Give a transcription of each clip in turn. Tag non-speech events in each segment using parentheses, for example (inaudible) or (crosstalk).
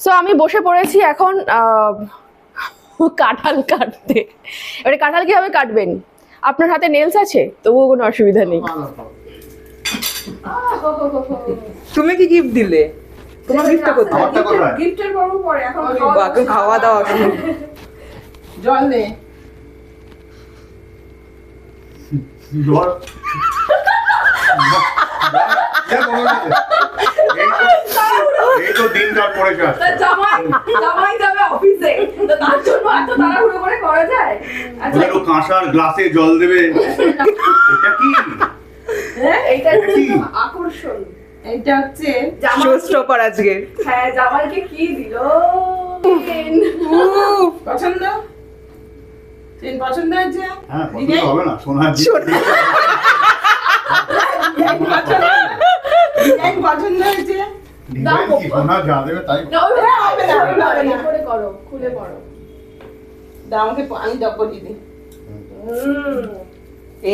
So আমি বসে পড়েছি এখন কাঁঠাল কাটতে এবারে কাঁঠাল কীভাবে কাটবেন আপনার হাতে নেলস আছে তবুও কোনো অসুবিধা নেই তুমি কি গিফট দিলে তোমার গিফটটা কোথায় গিফটের পর্ব পরে এখন বাকে খাওয়া দাওয়া জল নে জল। এই তো- এই তো দিনকাল পড়েছে জামাই জামাই যাবে অফিসে তো তার জন্য এত তাড়াহুড়ো করে করা যায় আচ্ছা ওদের কাঁসার গ্লাসে জল দেবে এটা কি হ্যাঁ এইটা কি? আকর্ষণ এইটা হচ্ছে জামাই শোস্টপার আজকে হ্যাঁ জামাইকে কি দিল পছন্দ চেন পছন্দ হয়েছে হ্যাঁ পছন্দ হবে না সোনার পছন্দ হয়েছে আমি ডব্বল দিয়ে দিই।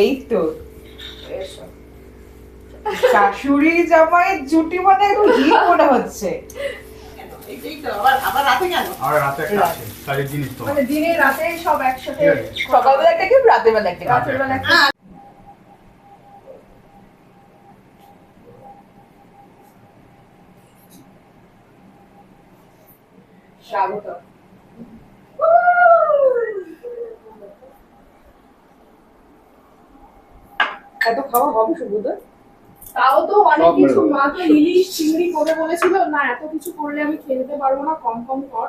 এই তো। এসো। শাশুড়ি জামাই জুটি মানে একদম হিট মনে হচ্ছে? কেন? এইটাই তো আবার আবার রাতে কেন আর রাতে একটা আছে কাজের জিনিস তো মানে দিনে রাতে সব একসাথে ঠিক আছে। সকালবেলা একটা গিফট রাতের বেলা একটা gift। রাতের বেলা একটা স্বাগত এত খাওয়া হবে সুবোধ তাও তো অনেক কিছু। মা তো ইলিশ চিংড়ি করে বলেছিল না এত কিছু করলে আমি খেয়ে নিতে পারব না কম কম কর।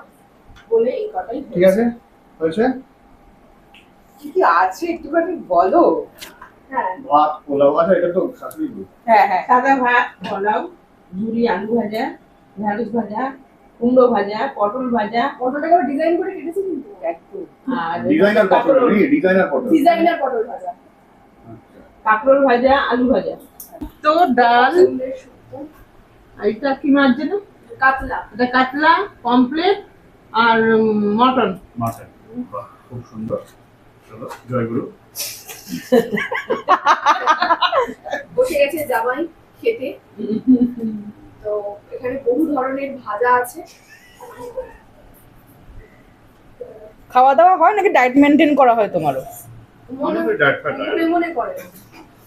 বলে এই কথাই ঠিক আছে? হয়েছে? কি কি আছে একটুখানি বলো। হ্যাঁ। ভাত পোলাও আছে এটা তো শাশুড়ি হ্যাঁ হ্যাঁ। সাদা ভাত পোলাও ঝুরি আলু ভাজা ঢ্যাঁড়স ভাজা কুমড়ো ভাজা পটল ভাজা। পটলটাকে ডিজাইন করে কেটেছি কিন্তু। আর ডিজাইনার পটল ডিজাইনার পটল। ডিজাইনার পটল ভাজা। আচ্ছা। কাঁকরোল ভাজা আলু ভাজা। তো ডাল। এটা কি মাছ যেন? কাতলা। এটা কাতলা পমপ্লেট আর মটন। মাথায় খুব সুন্দর। চলো জয়গুরু। বসে গেছে জামাই খেতে। তো এখানে বহু ধরনের ভাজা আছে। খাওয়া দাওয়া হয় নাকি ডায়েট মেনটেন করা হয় তোমারও? মনে করে।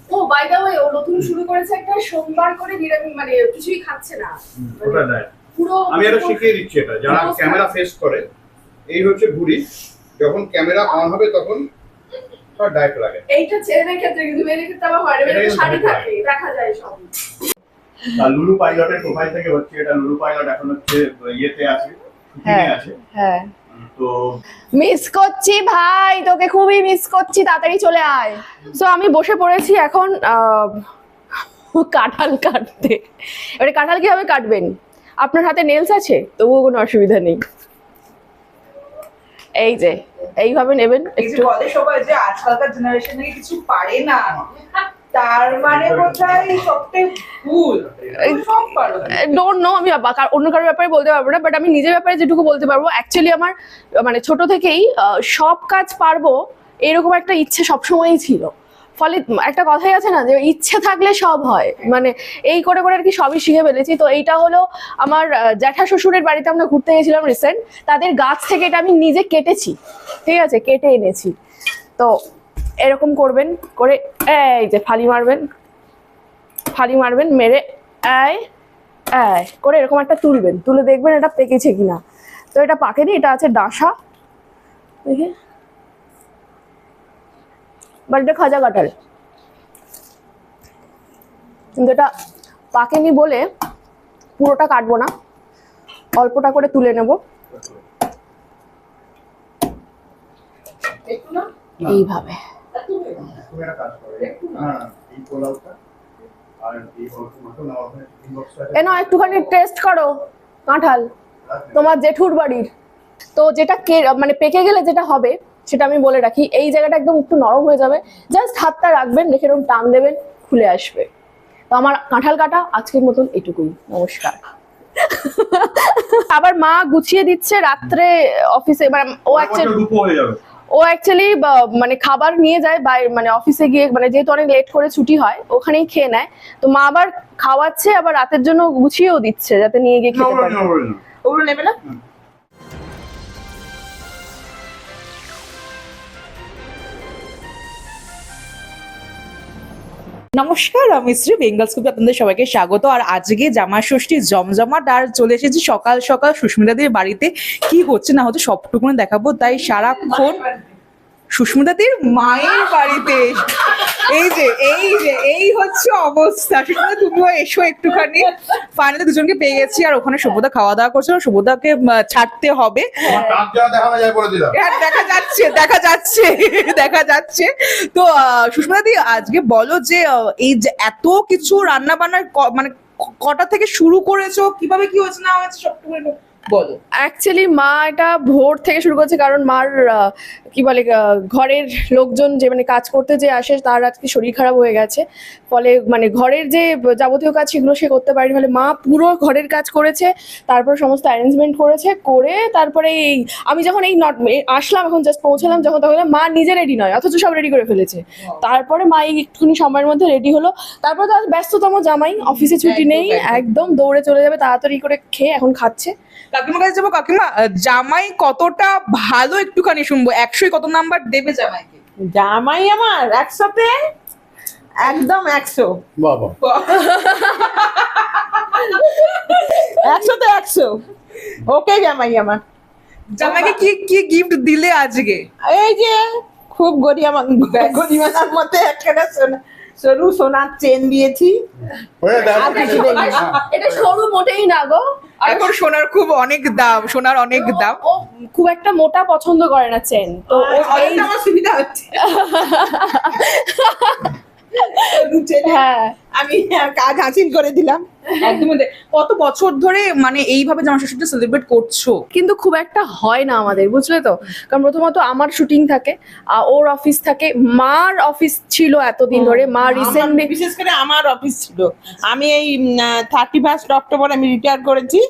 ও বাই দা ওয়ে ও নতুন শুরু করেছে একটা সোমবার করে নিরামিষ মানে কিছুই খাচ্ছে না। ওটা ডায়েট পুরো আমি এটা শিখিয়ে দিচ্ছি এটা। যারা ক্যামেরা ফেস করে এই হচ্ছে ঘুড়ি যখন ক্যামেরা অন হবে তখন তার ডায়েট লাগে। এইটা ছেলেদের ক্ষেত্রে কিন্তু মেয়েদের ক্ষেত্রে আবার হয় না। মেয়েদের শাড়ি থাকে দেখা যায় সব। লুলু পাইলটের প্রোফাইল থেকে হচ্ছে এটা? লুলু পাইলট এখন হচ্ছে ইয়েতে আছে শুটিংয়ে আছে। হ্যাঁ। মিস করছি ভাই তোকে খুবই মিস করছি তাড়াতাড়ি চলে আয়। সো আমি বসে পড়েছি এখন কাঁঠাল কাটতে। এবারে কাঁঠাল কীভাবে কাটবেন? আপনার হাতে নেলস আছে? তবুও কোনো অসুবিধা নেই। এই যে এইভাবে নেবেন একটু। বলে সবাই যে আজকালকার জেনারেশন নাকি কিছু পারে না। তার মানে বোধহয় সবটাই ভুল। সব পারো। ডোন্ট নো আমি অন্য কারোর ব্যাপারে বলতে পারব না বাট আমি নিজের ব্যাপারে যেটুকু বলতে পারব অ্যাকচুয়ালি আমার মানে ছোট থেকেই সব কাজ পারব এরকম একটা ইচ্ছে সবসময়ই ছিল। ফলে একটা কথাই আছে না যে ইচ্ছে থাকলে সব হয়। মানে এই করে করে আর কি সবই শিখে ফেলেছি। তো এইটা হলো আমার জ্যাঠা শ্বশুরের বাড়িতে আমরা ঘুরতে গেছিলাম রিসেন্ট তাদের গাছ থেকে এটা আমি নিজে কেটেছি। ঠিক আছে কেটে এনেছি। তো এরকম করবেন করে এই যে ফালি মারবেন ফালি মারবেন মেরে এই এই করে এরকম একটা তুলবেন তুলে দেখবেন এটা পেকেছে কিনা। তো এটা পাকেনি এটা আছে ডাসা দেখে। বাট এটা খাজা কাটাল কিন্তু এটা পাকেনি বলে পুরোটা কাটবো না অল্পটা করে তুলে নেব। এইভাবে। তুমি একটা কাজ করো না না, এই পোলাওটা আর এই অল্প মতো নেওয়া এ না একটুখানি টেস্ট করো কাঁঠাল তোমার জেঠুর বাড়ির। তো যেটা কে মানে পেকে গেলে যেটা হবে সেটা আমি বলে রাখি। এই জায়গাটা একদম একটু নরম হয়ে যাবে। জাস্ট হাতটা রাখবেন রেখে এরকম টান দেবেন খুলে আসবে। তো আমার কাঁঠাল কাটা আজকের মতন এটুকুই। নমস্কার। আবার মা গুছিয়ে দিচ্ছে রাত্রে অফিসে মানে ও অ্যাকচুয়ালি হয়ে যাবে। ও অ্যাকচুয়ালি মানে খাবার নিয়ে যায় বাইরে মানে অফিসে গিয়ে মানে যেহেতু অনেক লেট করে ছুটি হয় ওখানেই খেয়ে নেয়। তো মা আবার খাওয়াচ্ছে আবার রাতের জন্য গুছিয়েও দিচ্ছে যাতে নিয়ে গিয়ে খেতে পারে। ওগুলো নেবে না? নমস্কার, আমি শ্রী বেঙ্গল স্কুপে আপনাদের সবাইকে স্বাগত। আর আজকে জামা ষষ্ঠী জমজমাট, আর চলে এসেছি সকাল সকাল সুস্মিতাদের বাড়িতে। কি হচ্ছে না হচ্ছে সবটুকুনি দেখাবো, তাই সারাক্ষণ সুস্মিতাদের মায়ের বাড়িতে এই যে এই যে এই হচ্ছে অবস্থা। সুস্মিতা তুমিও এসো একটুখানি। ফাইনালি দুজনকে পেয়ে গেছি আর ওখানে সভ্যতা খাওয়া দাওয়া করছিল সভ্যতাকে ছাড়তে হবে। দেখা হ্যাঁ, দেখা যাচ্ছে দেখা যাচ্ছে দেখা যাচ্ছে। তো সুস্মিতা দি আজকে বলো যে এই যে এত কিছু রান্না বান্নার মানে কটা থেকে শুরু করেছ? কীভাবে কি হয়েছে? না হচ্ছে সবটুকু বলো। অ্যাকচুয়ালি মা এটা ভোর থেকে শুরু করছে কারণ মার কি বলে ঘরের লোকজন যে মানে কাজ করতে যে আসে তার আজকে শরীর খারাপ হয়ে গেছে। ফলে মানে ঘরের যে যাবতীয় কাজ সেগুলো সে করতে পারেনি। ফলে মা পুরো ঘরের কাজ করেছে তারপর সমস্ত অ্যারেঞ্জমেন্ট করেছে করে তারপরে এই আমি যখন এই নট আসলাম এখন জাস্ট পৌঁছালাম যখন তখন মা নিজে রেডি নয় অথচ সব রেডি করে ফেলেছে। তারপরে মা এই একটুখানি সময়ের মধ্যে রেডি হলো। তারপর তার ব্যস্ততম জামাই অফিসে ছুটি নেই। একদম দৌড়ে চলে যাবে তাড়াতাড়ি করে খেয়ে এখন খাচ্ছে। কাকিমার কাছে যাব। কাকিমা জামাই কতটা ভালো একটুখানি শুনব। একশোই কত নাম্বার দেবে জামাইকে? জামাই আমার একশোতে? একদম একশো। বাবা। একশোতে একশো। ওকে জামাই আমার। জামাইকে কি কি গিফট দিলে আজকে? এই যে খুব গরিয়ামা গরিমানার মধ্যে একটা সোনা সরু সোনার চেন দিয়েছি। আর কিছু দেয়নি। এটা সরু মোটেই না গো। এখন সোনার খুব অনেক দাম সোনার অনেক দাম। ও খুব একটা মোটা পছন্দ করে না চেন তো এই আমার সুবিধা হচ্ছে। (laughs) হ্যাঁ। আমি কাজ হাসিল করে দিলাম। (laughs) একদমই। কত বছর ধরে মানে এইভাবে জামা ষষ্ঠীটা সেলিব্রেট করছ? কিন্তু খুব একটা হয় না আমাদের বুঝলে তো? কারণ প্রথমত আমার শুটিং থাকে ওর অফিস থাকে মার অফিস ছিল এতদিন ধরে মা রিসেন্টলি বিশেষ করে আমার অফিস ছিল। আমি এই থার্টি ফার্স্ট অক্টোবর আমি রিটায়ার করেছি।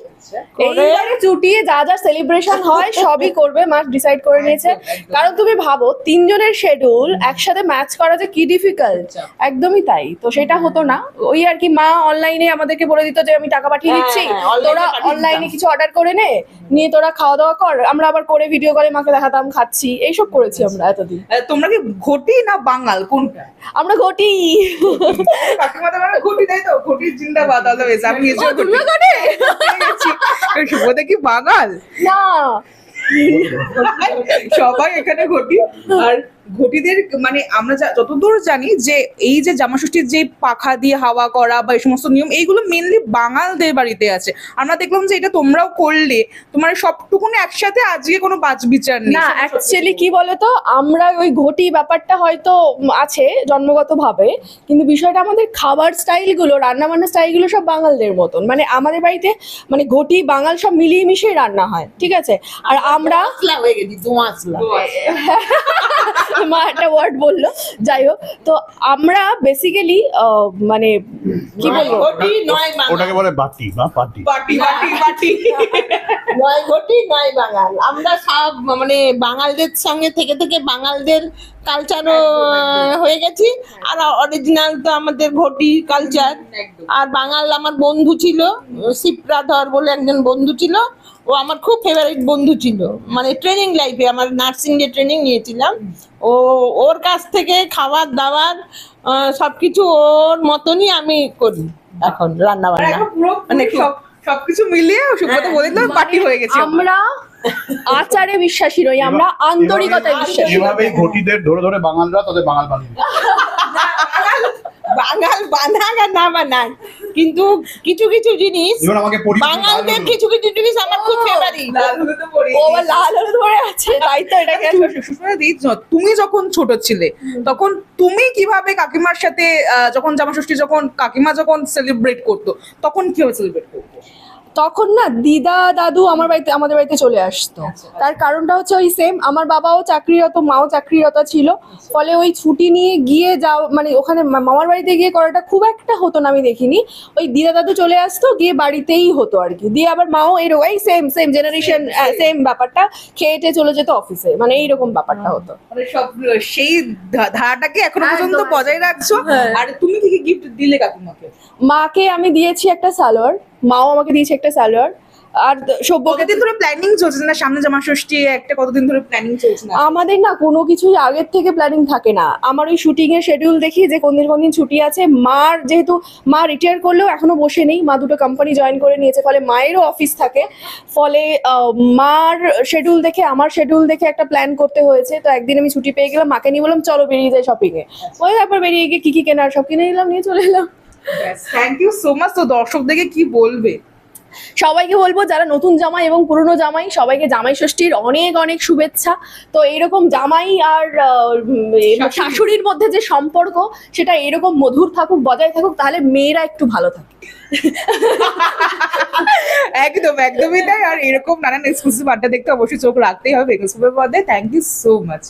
এইবারে চুটিয়ে যা যা সেলিব্রেশন (laughs) হয় সবই করবে মা ডিসাইড করে নিয়েছে। কারণ তুমি ভাবো তিনজনের শিডিউল একসাথে ম্যাচ করা যে কি ডিফিকাল্ট একদমই তাই তো সেটা হতো না। ওই আর কি মা অনলাইনে আমাদেরকে বলে দিত যে আমি টাকা পাঠিয়ে হ্যাঁ, দিচ্ছি। হ্যাঁ, তোরা অনলাইনে কিছু অর্ডার করে নে নিয়ে তোরা খাওয়া দাওয়া কর আমরা আবার করে ভিডিও করে মাকে দেখাতাম খাচ্ছি। এইসব করেছি আমরা এতদিন। তোমরা কি ঘটি না বাঙাল? কোনটা? আমরা ঘটি। ঘটি। তাই তো? ঘটির জিন্দাবাদ অলওয়েজ আমি ও, নিজেও ঘটি। তুমিও ঘটে শুভদা কি বাঙাল? না। সবাই এখানে ঘটি। আর ঘটিদের মানে আমরা যা- যতদূর জানি যে এই যে জামাষষ্ঠীর যে পাখা দিয়ে হাওয়া করা বা এই সমস্ত নিয়ম এইগুলো মেনলি বাঙালদের বাড়িতে আছে। আমরা দেখলাম যে এটা তোমরাও করলে তোমার সবটুকুনি একসাথে আজকে কোনো বাজ বিচার নেই। না অ্যাকচুয়ালি কি বলতো আমরা ওই ঘটি ব্যাপারটা হয়তো আছে জন্মগত ভাবে কিন্তু বিষয়টা আমাদের খাবার স্টাইলগুলো রান্না বান্নার স্টাইলগুলো সব বাঙালদের মতন। মানে আমাদের বাড়িতে মানে ঘটি বাঙাল সব মিলিয়ে মিশিয়ে রান্না হয় ঠিক আছে? আর আমরা হয়ে গেছি (laughs) মা একটা ওয়ার্ড বলল। যাই হোক তো আমরা বেসিক্যালি মানে কি বলব? ওটাকে বলে বাটি বা পাটি। বাটি বাটি বাটি নয় ঘটি নয় বাঙাল। আমরা সব মানে বাঙালদের সঙ্গে থেকে থেকে বাঙালদের কালচারও হয়ে গেছি। আর অরিজিনাল তো আমাদের ঘটি কালচার আর বাঙাল আমার বন্ধু ছিল শিবরাধর বলে একজন বন্ধু ছিল। ও আমার খুব ফেভারিট বন্ধু ছিল। মানে ট্রেনিং লাইফে আমার নার্সিং এর ট্রেনিং নিয়েছিলাম। ও ওর কাছ থেকে খাবার দাবার সব কিছু ওর মতনই আমি করি এখন রান্না বান্না মানে সব সবকিছু মিলিয়ে সুব্রত বলে দিলাম বাটি হয়ে গেছে আমরা আচারে বিশ্বাসী নই আমরা আন্তরিকতায় বিশ্বাসী। এভাবেই ঘটিদের ধরে ধরে বাঙালরা তাদের বাঙাল বানিয়ে। বাঙাল বানাক আর না বানাক। কিন্তু কিছু কিছু জিনিস যেমন আমাকে পরিচিত বাঙালদের কিছু কিছু জিনিস আমার খুব ফেভারিট ও লাল হলুদ পরে আছে। তাই তো এটাকে তুমি যখন ছোট ছিলে তখন তুমি কীভাবে কাকিমার সাথে আহ, যখন জামা ষষ্ঠী যখন কাকিমা যখন সেলিব্রেট করতো তখন কীভাবে সেলিব্রেট করতো? তখন না দিদা দাদু আমার বাড়িতে আমাদের বাড়িতে চলে আসতো। তার কারণটা হচ্ছে ওই সেম আমার বাবাও চাকরিরত মাও চাকরিরত ছিল। ফলে ওই ছুটি নিয়ে গিয়ে যাও মানে ওখানে মামার বাড়িতে গিয়ে করাটা খুব একটা হতো না আমি দেখিনি। ওই দিদা দাদু চলে আসতো গিয়ে বাড়িতেই হতো আর কি। দিয়ে আবার মাও এরকম এই সেম সেম জেনারেশন সেম ব্যাপারটা খেয়ে টেয়ে চলে যেত অফিসে মানে এইরকম ব্যাপারটা হতো। মানে সব সেই ধারাটাকে এখনও পর্যন্ত বজায় রাখছো? হ্যাঁ। আর তুমি কি গিফট দিলে কাকিমাকে? মাকে আমি দিয়েছি একটা সালোয়ার। মাও আমাকে দিয়েছে একটা সালোয়ার। আর সভ্যকে কতদিন ধরে প্ল্যানিং চলছে না? সামনে জামা ষষ্ঠী একটা কতদিন ধরে প্ল্যানিং চলছে না? আমাদের না কোনো কিছুই আগের থেকে প্ল্যানিং থাকে না। আমার ওই শুটিং এর শিডিউল দেখি যে কোন দিন কোন দিন ছুটি আছে। মার যেহেতু মা রিটায়ার করলেও এখনও বসে নেই। মা দুটো কোম্পানি জয়েন করে নিয়েছে ফলে মায়েরও অফিস থাকে। ফলে মার শিডিউল দেখে আমার শিডিউল দেখে একটা প্ল্যান করতে হয়েছে। তো একদিন আমি ছুটি পেয়ে গেলাম মাকে নিয়ে বললাম চলো বেরিয়ে যাই শপিং এ ওই তারপর বেরিয়ে গিয়ে কি কি কেনার সব কিনে নিলাম নিয়ে চলে এলাম। থ্যাংক ইউ সো মাচ তো দর্শকদেরকে কি বলবে? সবাইকে বলব যারা নতুন জামাই এবং পুরনো জামাই সবাইকে জামাই ষষ্ঠীর অনেক অনেক শুভেচ্ছা। তো এইরকম জামাই আর। শাশুড়ির মধ্যে যে সম্পর্ক সেটা এরকম মধুর থাকুক বজায় থাকুক তাহলে মেয়েরা একটু ভালো থাকে। (laughs) একদম একদমই তাই। আর এরকম নানান এক্সক্লুসিভ আড্ডা দেখতে অবশ্যই চোখ রাখতেই হবে। সুপার পর্দায় থ্যাংক ইউ সো মাচ